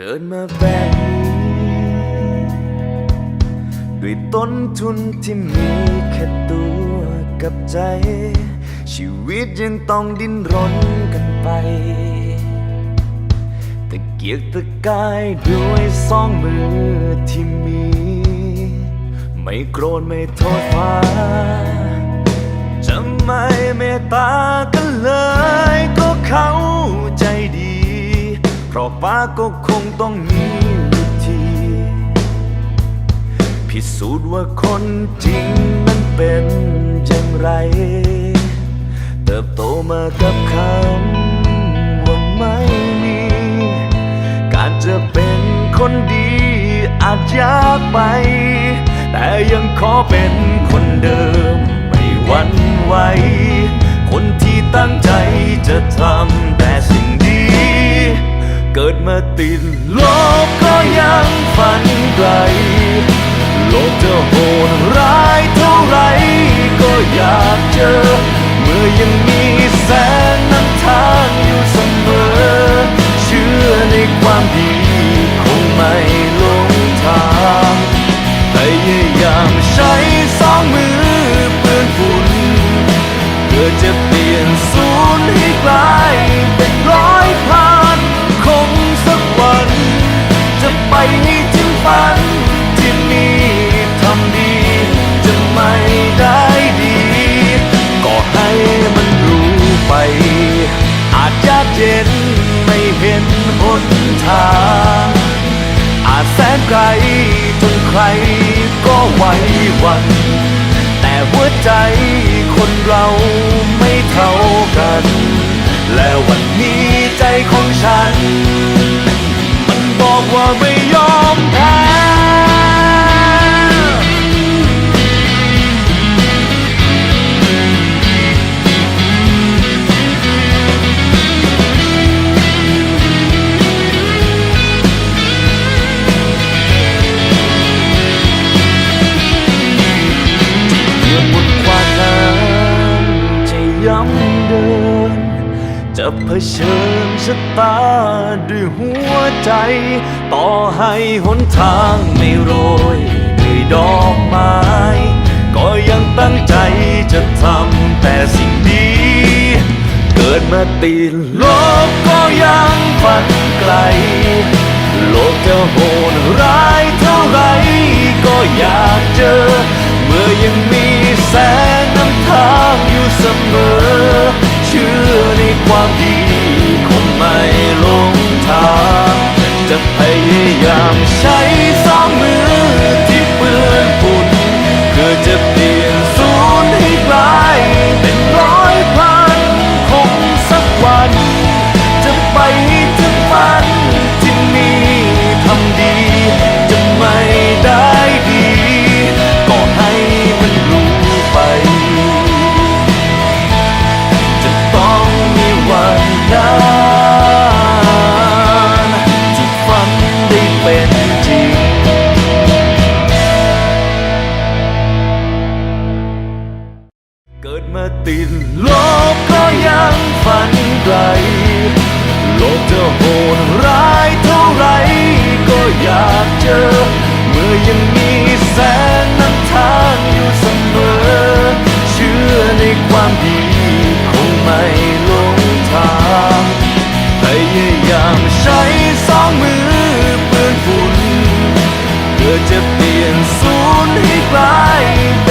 เกิดมาแบบนี้ด้วยต้นทุนที่มีแค่ตัวกับใจ ชีวิตยังต้องดิ้นรนกันไปตะเกียกตะกายด้วยสองมือที่มี ไม่โกรธไม่โทษฟ้าจะไม่เมตตากันเลย ฟ้าก็คงต้องมีวิธี พิสูจน์ว่าคนจริงนั้นเป็นอย่างไร เติบโตมากับคำว่าไม่มี การจะเป็นคนดีอาจยากไป แต่ยังขอเป็นคนเดิมไม่หวั่นไหวคนที่ตั้งใจจะทำแต่สิ่งดี เกิดมาติดโลกก็ยังฝันไกลโลกจะโหดร้ายเท่าไรก็อยากเจอ เมื่อยังมีแสงนำทางอยู่เสมอ เชื่อในความดี เย็นไม่เห็นหนทาง อาจแสนไกลจนใครก็ไหวหวัน แต่หัวใจคนเราไม่เท่ากัน และวันนี้ใจของฉัน มันบอกว่าไม่ยอมแพ้ำจะเดิน จะเผชิญชะตาด้วยหัวใจ ต่อให้หนทางไม่โรยด้วยดอกไม้ ก็ยังตั้งใจจะทำแต่สิ่งดี เกิดมาตีโลกก็ยังฝันไกล โลกจะโหดร้ายเท่าไรก็อยากเจอ พยายามใช้ จะเปลี่ยนศูนย์ให้กลาย